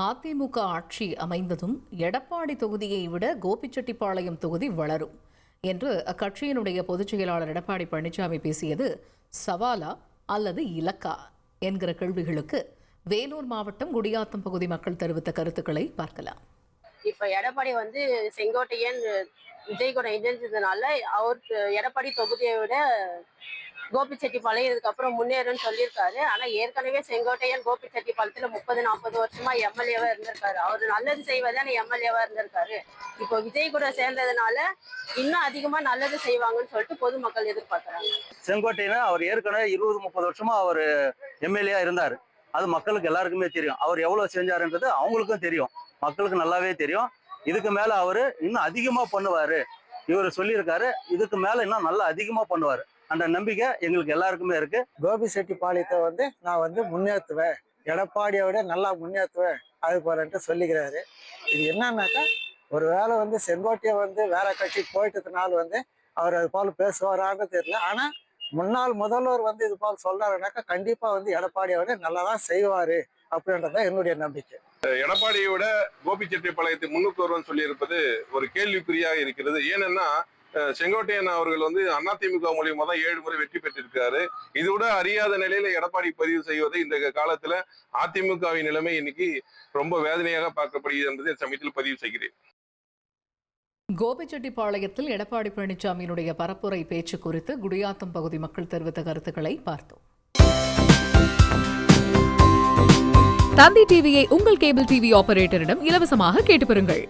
அதிமுக ஆட்சி அமைந்ததும் எடப்பாடி தொகுதியை விட கோபிச்செட்டிப்பாளையம் தொகுதி வளரும் என்று அக்கட்சியினுடைய பொதுச் செயலாளர் எடப்பாடி பழனிசாமி பேசியது சவாலா அல்லது இலக்கா என்கிற கேள்விகளுக்கு வேலூர் மாவட்டம் குடியாத்தம் பகுதி மக்கள் தெரிவித்த கருத்துக்களை பார்க்கலாம். இப்ப எடப்பாடி வந்து செங்கோட்டையன் விஜய் கூட இணைஞ்சதுனால அவருக்கு எடப்பாடி தொகுதியை விட கோபிச்செட்டிப்பாளையம் இதுக்கப்புறம் முன்னேறும்னு சொல்லியிருக்காரு. ஆனா ஏற்கனவே செங்கோட்டையன் கோபிச்செட்டிப்பாளையத்துல முப்பது நாற்பது வருஷமா எம்எல்ஏவா இருந்திருக்காரு. அவர் நல்லது செய்வதான எம்எல்ஏவா இருந்திருக்காரு. இப்போ விஜய் கூட சேர்ந்ததுனால இன்னும் அதிகமா நல்லது செய்வாங்கன்னு சொல்லிட்டு பொதுமக்கள் எதிர்பார்க்கிறாங்க. செங்கோட்டையன் அவர் ஏற்கனவே இருபது முப்பது வருஷமா அவர் எம்எல்ஏ இருந்தாரு. அது மக்களுக்கு எல்லாருக்குமே தெரியும். அவர் எவ்வளவு செஞ்சாருன்றது அவங்களுக்கும் தெரியும். மக்களுக்கு நல்லாவே தெரியும். இதுக்கு மேல அவரு இன்னும் அதிகமா பண்ணுவாரு. இவர் சொல்லியிருக்காரு. இதுக்கு மேல இன்னும் நல்லா அதிகமா பண்ணுவாரு. அந்த நம்பிக்கை எங்களுக்கு எல்லாருக்குமே இருக்கு. கோபி செட்டிப்பாளையத்தை வந்து நான் வந்து முன்னேற்றுவேன் எடப்பாடியை விட நல்லா முன்னேற்றுவேன் அது போலன்ட்டு சொல்லிக்கிறாரு. இது என்னன்னாக்கா ஒரு வேளை வந்து செங்கோட்டையை வந்து வேற கட்சி போயிட்டதுனால வந்து அவர் அது போல பேசுவாரான்னு தெரியல. ஆனா முன்னாள் முதல்வர் வந்து இது போல சொல்றாருனாக்கா கண்டிப்பா வந்து எடப்பாடியை விட நல்லா தான் செய்வாரு அப்படின்றதான் என்னுடைய நம்பிக்கை. எடப்பாடியை விட கோபிச்செட்டிப்பாளையத்தை முன்னுக்கு வருவன் சொல்லியிருப்பது ஒரு கேள்விக்குறியாக இருக்கிறது. ஏனென்னா செங்கோட்டையன் அவர்கள் வந்து அதிமுக மூலியமா தான் ஏழு முறை வெற்றி பெற்றிருக்காரு. இதோட அறியாத நிலையில எடப்பாடி பதிவு செய்வது இந்த காலத்துல அதிமுகவின் நிலைமை இன்னைக்கு ரொம்ப வேதனையாக பார்க்கப்படுகிறது என்பதை சமயத்தில் பதிவு செய்கிறேன். கோபிச்செட்டிப்பாளையத்தில் எடப்பாடி பழனிசாமியினுடைய பரப்புரை பேச்சு குறித்து குடியாத்தம் பகுதி மக்கள் தெரிவித்த கருத்துக்களை பார்த்தோம். தந்தி டிவியை உங்கள் கேபிள் டிவி ஆபரேட்டரிடம் இலவசமாக கேட்டு பெறுங்கள்.